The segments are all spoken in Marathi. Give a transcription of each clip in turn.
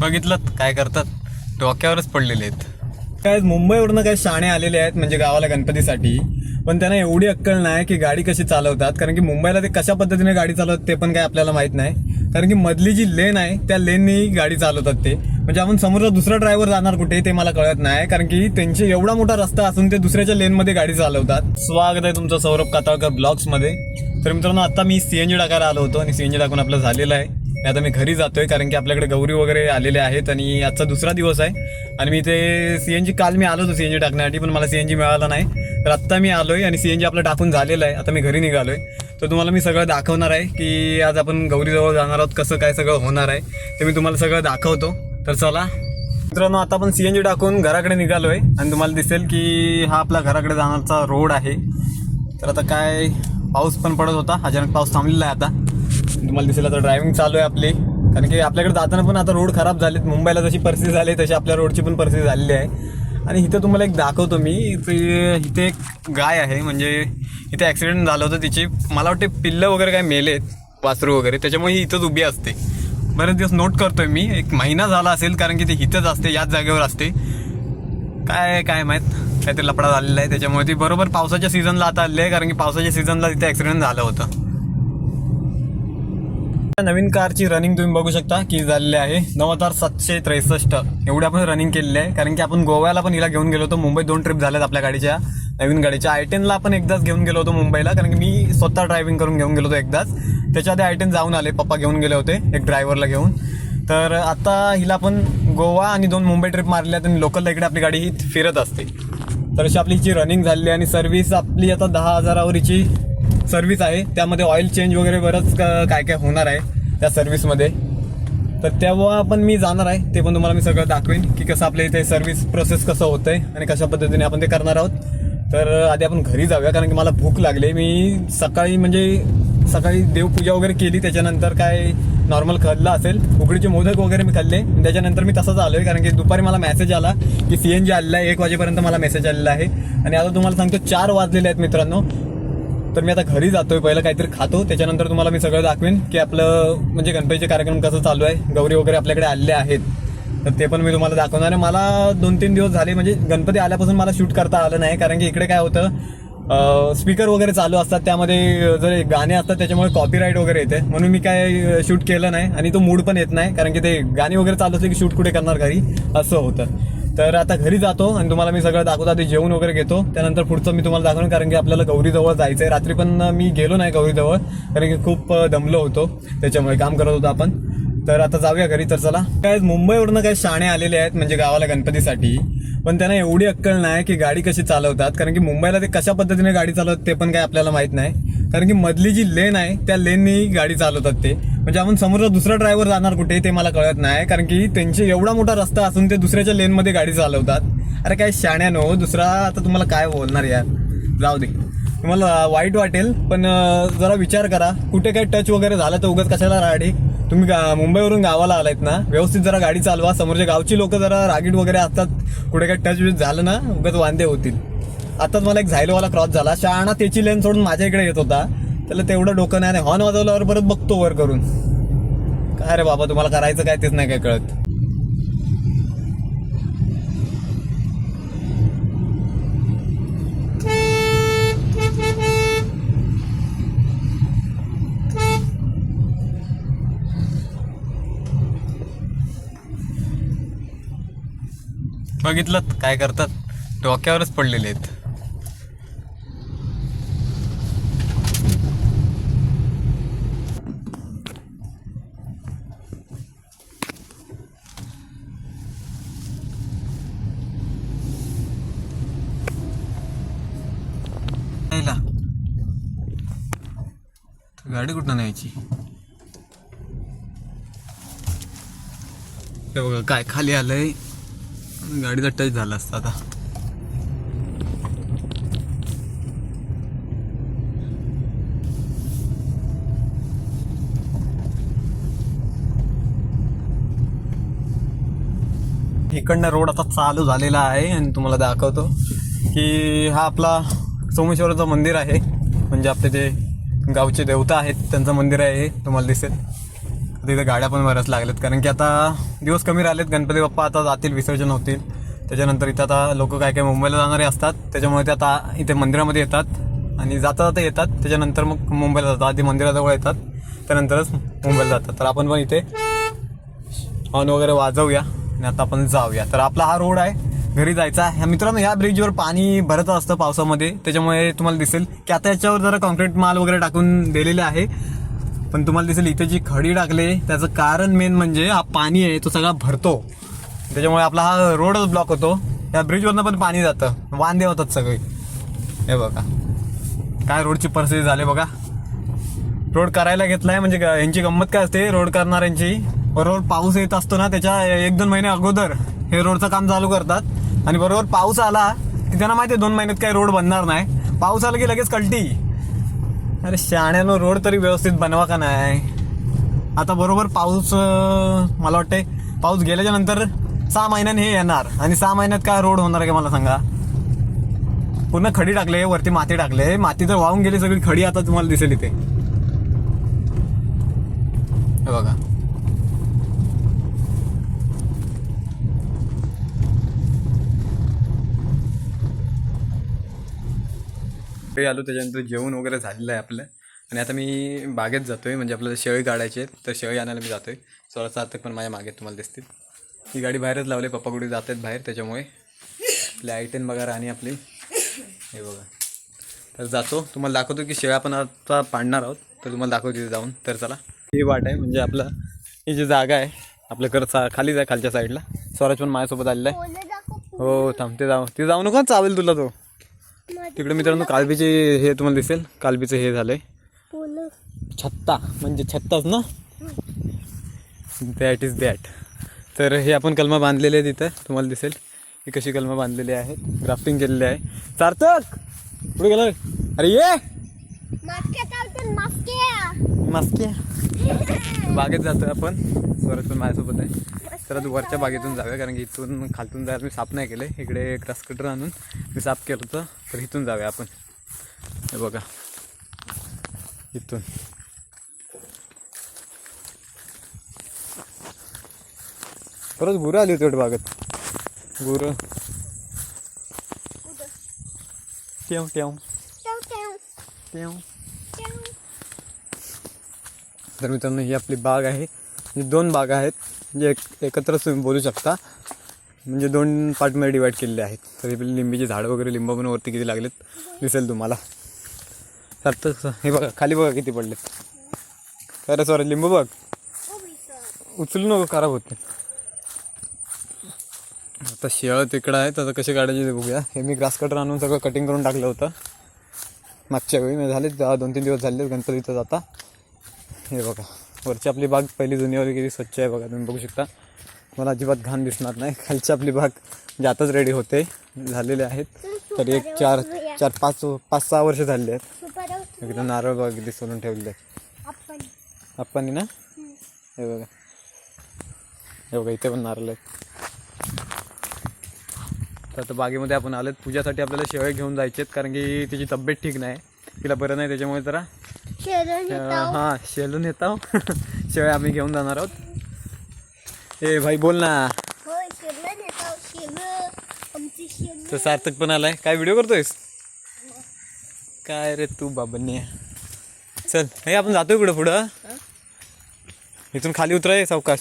बघितलं काय करतात? डोक्यावरच पडलेले आहेत. काय मुंबईवरनं काही शाणे आलेले आहेत म्हणजे गावाला गणपतीसाठी. पण त्यांना एवढी अक्कल नाही की गाडी कशी चालवतात कारण की मुंबईला ते कशा पद्धतीने गाडी चालवतात ते पण काय आपल्याला माहीत नाही. कारण की मधली जी लेन आहे त्या लेननी गाडी चालवतात ते. म्हणजे आपण समोरचा दुसरा ड्रायव्हर जाणार कुठे ते मला कळत नाही कारण की त्यांचे एवढा मोठा रस्ता असून ते दुसऱ्याच्या लेनमध्ये गाडी चालवतात. स्वागत आहे तुमचं सौरभ काताळकर ब्लॉग्समध्ये. तर मित्रांनो आता मी सीएनजी टाकायला आलो होतो आणि सीएनजी टाकून आपलं झालेलं आहे. मी आता मी घरी जातोय कारण की आपल्याकडे गौरी वगैरे आलेले आहेत आणि आजचा दुसरा दिवस आहे. आणि मी ते सीएनजी काल मी आलो होतो सीएनजी टाकण्यासाठी पण मला सीएनजी मिळाला नाही. तर आत्ता मी आलोय आणि सीएनजी आपलं टाकून झालेलं आहे. आता मी घरी निघालोय. तर तुम्हाला मी सगळं दाखवणार आहे की आज आपण गौरीजवळ जाणार आहोत कसं काय सगळं होणार आहे ते मी तुम्हाला सगळं दाखवतो. तर चला. मित्रांनो आता आपण सीएनजी टाकून घराकडे निघालोय आणि तुम्हाला दिसेल की हा आपला घराकडे जाणारचा रोड आहे. तर आता काय पाऊस पण पडत होता. अचानक पाऊस थांबलेला आहे आता. तुम्हाला दिसेल आता ड्रायव्हिंग चालू आहे आपली. कारण की आपल्याकडे जाताना पण आता रोड खराब झालेत. मुंबईला जशी परिस्थिती झाली तशी आपल्या रोडची पण परिस्थिती झालेली आहे. आणि इथं तुम्हाला एक दाखवतो मी. इथे इथे एक गाय आहे. म्हणजे इथे ॲक्सिडेंट झालं होतं. तिची मला वाटते पिल्लं वगैरे काय मेलेत वासरू वगैरे. त्याच्यामुळे ही इथंच उभी असते. बरेच दिवस नोट करतोय मी. एक महिना झाला असेल कारण की ती इथंच असते याच जागेवर असते. काय काय माहीत? काहीतरी लपडा झालेला आहे. त्याच्यामुळे ती बरोबर पावसाच्या सीझनला आता आली आहे. कारण की पावसाच्या सीझनला तिथे ॲक्सिडेंट झालं होतं. नवीन कारची रनिंग तुम्ही बघू शकता की झालेली आहे. नऊ हजार सातशे त्रेसष्ट. एवढे आपण रनिंग केलेली आहे. कारण की आपण गोव्याला पण हिला घेऊन गेलो होतो. मुंबईत दोन ट्रिप झाल्यात आपल्या गाडीच्या. नवीन गाडीच्या. आय टेनला आपण एकदाच घेऊन गेलो होतो मुंबईला. कारण की मी स्वतः ड्रायव्हिंग करून घेऊन गेलो होतो एकदाच. त्याच्या आधी आय टेन जाऊन आले. पप्पा घेऊन गेले होते. एक ड्रायव्हरला घेऊन. तर आता हिला आपण गोवा आणि दोन मुंबई ट्रिप मारल्या आहेत आणि लोकलला इकडे आपली गाडी ही फिरत असते. तर अशी आपली हिची रनिंग झालेली आहे आणि सर्व्हिस आपली आता दहा हजारावर हिची सर्व्हिस आहे. त्यामध्ये ऑइल चेंज वगैरे बरंच क- काय काय होणार आहे त्या सर्व्हिसमध्ये तर तेव्हा पण मी जाणार आहे. ते पण तुम्हाला मी सगळं दाखवेन की कसं आपल्या इथे सर्व्हिस प्रोसेस कसं होतं आहे आणि कशा पद्धतीने आपण ते करणार आहोत. तर आधी आपण घरी जाऊया कारण की मला भूक लागली. मी सकाळी म्हणजे सकाळी देवपूजा वगैरे केली. त्याच्यानंतर काय नॉर्मल खाल्लं असेल. उकडीचे मोदक वगैरे मी खाल्ले. त्याच्यानंतर मी तसंच आहे कारण की दुपारी मला मेसेज आला की सी एन जी आलेला आहे. एक वाजेपर्यंत मला मेसेज आलेला आहे. आणि आता तुम्हाला सांगतो चार वाजलेले आहेत मित्रांनो. तर मी आता घरी जातोय पहिलं काहीतरी खातो त्याच्यानंतर तुम्हाला मी सगळं दाखवेन की आपलं म्हणजे गणपतीचे कार्यक्रम कसं चालू आहे गौरी वगैरे आपल्याकडे आलेले आहेत तर ते पण मी तुम्हाला दाखवणार आहे. मला दोन तीन दिवस झाले म्हणजे गणपती आल्यापासून मला शूट करता आलं नाही कारण की इकडे काय होतं स्पीकर वगैरे चालू असतात त्यामध्ये जर गाणे असतात त्याच्यामुळे कॉपीराईट वगैरे येते. म्हणून मी काय शूट केलं नाही आणि तो मूड पण येत नाही कारण की ते गाणी वगैरे चालू असले की शूट कुठे करणार घरी असं होतं. तर आता घरी जातो आणि तुम्हाला मी सगळं दाखवतो. आधी जेवण वगैरे घेतो. त्यानंतर पुढचं मी तुम्हाला दाखवणार कारण की आपल्याला गौरीजवळ जायचं आहे रात्री पण मी गेलो नाही गौरीजवळ कारण की खूप दमलो होतो. त्याच्यामुळे काम करत होतो आपण. तर आता जाऊया घरी तर चला. काय मुंबईवरनं काय शाणे आलेले आहेत म्हणजे गावाला गणपतीसाठी. पण त्यांना एवढी अक्कल नाही की गाडी कशी चालवतात कारण की मुंबईला ते कशा पद्धतीने गाडी चालवतात ते पण काय आपल्याला माहीत नाही. कारण की मधली जी लेन आहे त्या लेननी गाडी चालवतात ते. म्हणजे आपण समोरचा दुसरा ड्रायव्हर जाणार कुठे ते मला कळत नाही. कारण की त्यांचे एवढा मोठा रस्ता असून ते दुसऱ्याच्या लेनमध्ये गाडी चालवतात. अरे काय शाण्यानो दुसरा आता तुम्हाला काय बोलणार यार? जाऊ दे. तुम्हाला वाईट वाटेल पण जरा विचार करा. कुठे काय टच वगैरे झालं तर उगाच कशाला राडी? तुम्ही गा- मुंबईवरून गावाला आलायत ना व्यवस्थित जरा गाडी चालवा. समोरच्या गावची लोक जरा रागीट वगैरे असतात. कुठे काय टच विच झालं ना उगाच वांदे होतील. आताच मला एक झायलोवाला क्रॉस झाला. शहाणा त्याची लेन सोडून माझ्या इकडे येत होता. त्याला तेवढं डोकं नाही हॉर्न वाजवल्यावर परत बघतो वर करून. काय रे बाबा तुम्हाला करायचं काय तेच नाही काय कळत. बघितलं काय करतात? डोक्यावरच पडलेले आहेत. यायला. गाडी कुठं न्यायची? हे बघा काय खाली आलंय. गाडीचा टच झाला असता आता. इकडनं रोड आता चालू झालेला आहे आणि तुम्हाला दाखवतो की हा आपला सोमेश्वराचं मंदिर आहे. म्हणजे आपले जे गावचे देवता आहेत त्यांचं मंदिर आहे तुम्हाला दिसेल. तिथे गाड्या पण बऱ्याच लागल्यात. कारण की आता दिवस कमी राहिलेत. गणपती बाप्पा आता जातील विसर्जन होतील. त्याच्यानंतर इथं आता लोक काय काय मुंबईला जाणारे असतात. त्याच्यामुळे ते आता इथे मंदिरामध्ये येतात. आणि जाता जाता येतात. त्याच्यानंतर मग मुंबईला जातात. आधी मंदिराजवळ येतात. त्यानंतरच मुंबईला जातात. तर आपण पण इथे हॉर्न वगैरे वाजवूया. आणि आता आपण जाऊया. तर आपला हा रोड आहे. घरी जायचा ह्या मित्रांनो ह्या ब्रिजवर पाणी भरत असतं पावसामध्ये. त्याच्यामुळे तुम्हाला दिसेल की आता याच्यावर जरा कॉन्क्रीट माल वगैरे टाकून दिलेले आहे. पण तुम्हाला दिसेल इथे जी खडी टाकले त्याचं कारण मेन म्हणजे हा पाणी आहे तो सगळा भरतो. त्याच्यामुळे आपला हा रोडच ब्लॉक होतो. या ब्रिजवरनं पण पाणी जातं. वांदे होतात सगळे. हे बघा. काय रोडची परिस्थिती झाली बघा. रोड करायला घेतलाय म्हणजे यांची गंमत काय असते? रोड करणाऱ्यांची. बरोबर पाऊस येत असतो ना त्याच्या एक दोन महिने अगोदर हे रोडचं काम चालू करतात. आणि बरोबर पाऊस आला की त्यांना माहिती आहे दोन महिन्यात काही रोड बनणार नाही. पाऊस आला की लगेच कल्टी. अरे शाण्यानं रोड तरी व्यवस्थित बनवा का नाही? आता बरोबर पाऊस मला वाटते पाऊस गेल्याच्यानंतर सहा महिन्याने हे येणार. आणि सहा महिन्यात काय रोड होणार आहे का मला सांगा? पूर्ण खडी टाकले वरती माती टाकले. माती तर वाहून गेली सगळी खडी आता तुम्हाला दिसेल इथे. हे बघा. ते आलो त्याच्यानंतर जेवण वगैरे झालेलं आहे आपलं. आणि आता मी बागेत जातोय म्हणजे आपल्याला शेळी काढायची आहे तर शेळी आणायला मी जातोय. सोळा सात पण माझ्या मागेत तुम्हाला दिसतील. ही गाडी बाहेरच लावली पप्पा कुठे जात आहेत बाहेर त्याच्यामुळे आपली आयटेन बघा आणि आपली. हे बघा. तर जातो. तुम्हाला दाखवतो की शेळ्या आपण आता पाडणार आहोत तर तुम्हाला दाखवतो तिथे जाऊन. तर चला. ही वाट आहे म्हणजे आपलं ही जी जागा आहे आपलं घर सा खालीच आहे खालच्या साईडला. स्वराज पण माझ्यासोबत आलेला आहे. हो थांबते जाऊ ते जाऊ नका चावेल तुला तो. तिकडे मित्रांनो कालबीचे हे तुम्हाला दिसेल. कालबीचं हे झालंय. छत्ता म्हणजे छत्ताच ना? दॅट इज दॅट तर हे आपण कलमा बांधलेले आहेत तिथं तुम्हाला दिसेल. ही कशी कलमा बांधलेली आहेत ग्राफ्टिंग केलेली आहे. सार्थक! पुढे गेला? अरे ये! मास्की. बागेत जातोय आपण. स्वराज पण माझ्यासोबत आहे. तर वरच्या बागेतून जाऊया कारण की इथून खालतून जायला मी साफ नाही केले. इकडे क्रस कटर आणून मी साफ केलं होतं. तर इथून जाऊया आपण. हे बघा. इथून. परत गुरं आली होती वाटतं बागेत. गुरं. टेव टेव. टेव. तर मित्रांनो ही आपली बाग आहे. दोन बागा आहेत म्हणजे एक एकत्रच तुम्ही बोलू शकता. म्हणजे दोन पार्टमध्ये डिवाईड केलेले आहेत. तरी पहिले लिंबीचे लिंबीची झाडं वगैरे लिंब पण वरती किती लागलेत दिसेल तुम्हाला. सार्थक हे बघा खाली बघा किती पडले खरं सॉरी लिंबू बघ. उचलू नको खराब होते. आता शेळ तिकडं आहे तर आता कसे काढायचे ते बघूया. हे मी ग्रास कटर आणून सगळं कटिंग करून टाकलं होतं. मागच्या वेळी मी झाले दहा- दोन तीन दिवस झाले गणपतीचं जाता हे बघा. वरची आपली बाग पहिली जुनीवाली किती स्वच्छ आहे बघा तुम्ही बघू शकता. मला अजिबात घाण दिसणार नाही. खालची आपली बाग म्हणजे आताच रेडी होते झालेले आहेत. तर एक चार चार पाच पाच सहा वर्ष झाले आहेत. एकदम नारळ बाग किती सोडून ठेवलेले आहेत. आपण. ना? हे बघा. हे बघा इथे पण नारळ आहेत. तर आता बागेमध्ये आपण आलोत. पूजासाठी आपल्याला शेवळे घेऊन जायचे आहेत कारण की तिची तब्येत ठीक नाही. तिला बरं नाही त्याच्यामुळे जरा हा शेलून येत. आहो शेळ्या आम्ही घेऊन जाणार आहोत. ए भाई बोल ना. तर सार्थक पण आलाय. काय व्हिडिओ करतोयस? काय रे तू बाबन्या चल हे आपण जातोय कुठं पुढं. इथून खाली उतराय सावकाश.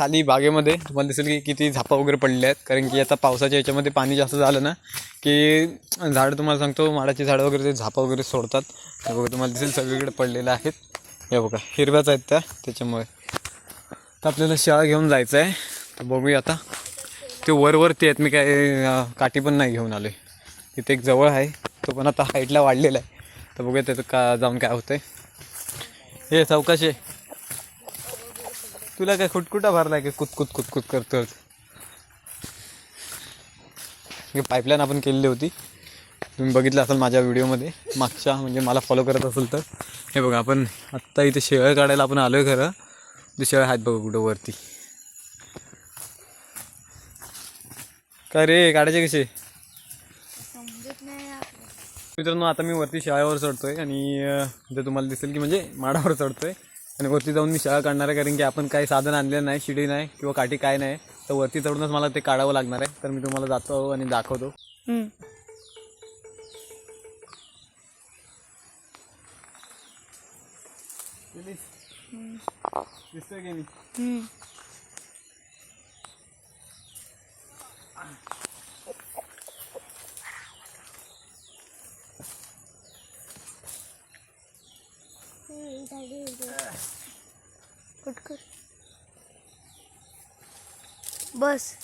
खाली बागेमध्ये तुम्हाला दिसेल की किती झापा वगैरे पडल्या आहेत. कारण की आता पावसाच्या याच्यामध्ये पाणी जास्त झालं ना की झाडं तुम्हाला सांगतो माडाची झाडं वगैरे ते झापा वगैरे सोडतात. हे बघा तुम्हाला दिसेल सगळीकडे पडलेलं आहेत. हे बघा हिरव्याच आहेत त्या त्याच्यामुळे. तर आपल्याला शाळा घेऊन जायचं आहे तर बघूया आता. ते वरवरती आहेत मी काय काठी पण नाही घेऊन आलो आहे तिथे एक जवळ आहे तो पण आता हाईटला वाढलेला आहे. तर बघूया त्याचं का जाऊन काय होतं आहे हे चौकाशी आहे. तुला काय खुटखुटा भरलाय का कुत कुत कुत कुत हे पाईपलाईन आपण केलेली होती. तुम्ही बघितलं असाल माझ्या व्हिडिओमध्ये. मागच्या म्हणजे मला फॉलो करत असेल तर. हे बघा आपण आत्ता इथे शेळ्या काढायला आपण आलो आहे खरं. ते शेळ आहेत बघा कुठं वरती. काय रे काढायचे कसे? मित्रांनो आता मी वरती शाळेवर चढतोय आणि जर तुम्हाला दिसेल की म्हणजे माडावर चढतोय. आणि वरती जाऊन मी शाळा काढणार आहे कारण की आपण काही साधन आणलेलं नाही शिडी नाही किंवा काठी काय नाही. तर वरती चढूनच मला ते काढावं लागणार आहे. तर मी तुम्हाला जातो आणि दाखवतो. दिसतोय की मी हम्म. पटकन. बस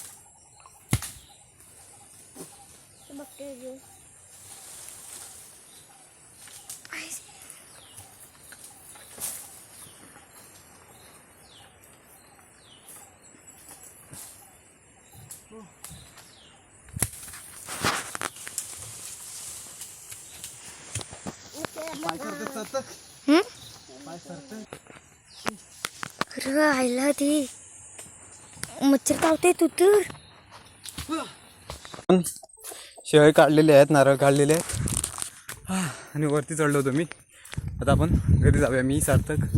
हम्म? अरे आयला ती. मच्छर चावते तू तर. शेळे काढलेले आहेत नारळ काढलेले आहेत. हा, आणि वरती चढलो होतो मी. आता आपण घरी जाऊया मी सार्थक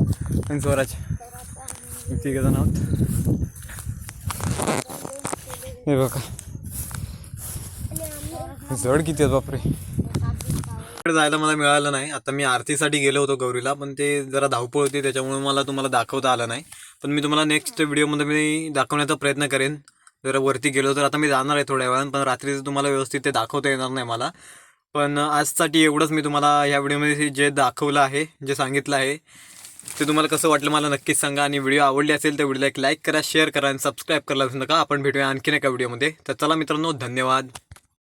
आणि स्वराज. तिघ जण आहोत. हे बघा. जड किती आहेत बापरे. जायला मला मिळालं नाही. आता मी आरतीसाठी गेलो होतो गौरीला पण ते जरा धावपळ होती त्याच्यामुळे मला तुम्हाला दाखवता आलं नाही. पण मी तुम्हाला नेक्स्ट व्हिडिओमध्ये मी दाखवण्याचा प्रयत्न करेन. जर वरती गेलो तर आता मी जाणार आहे थोड्या वेळानं पण रात्रीचं तुम्हाला व्यवस्थित ते दाखवता येणार नाही मला. पण आजसाठी एवढंच मी तुम्हाला या व्हिडिओमध्ये जे दाखवलं आहे जे सांगितलं आहे ते तुम्हाला कसं वाटलं मला नक्कीच सांगा. आणि व्हिडिओ आवडली असेल तर व्हिडिओला एक लाईक करा शेअर करा आणि सबस्क्राईब करायला विसरू नका. आपण भेटूया आणखीन एका व्हिडिओमध्ये तर चला मित्रांनो धन्यवाद.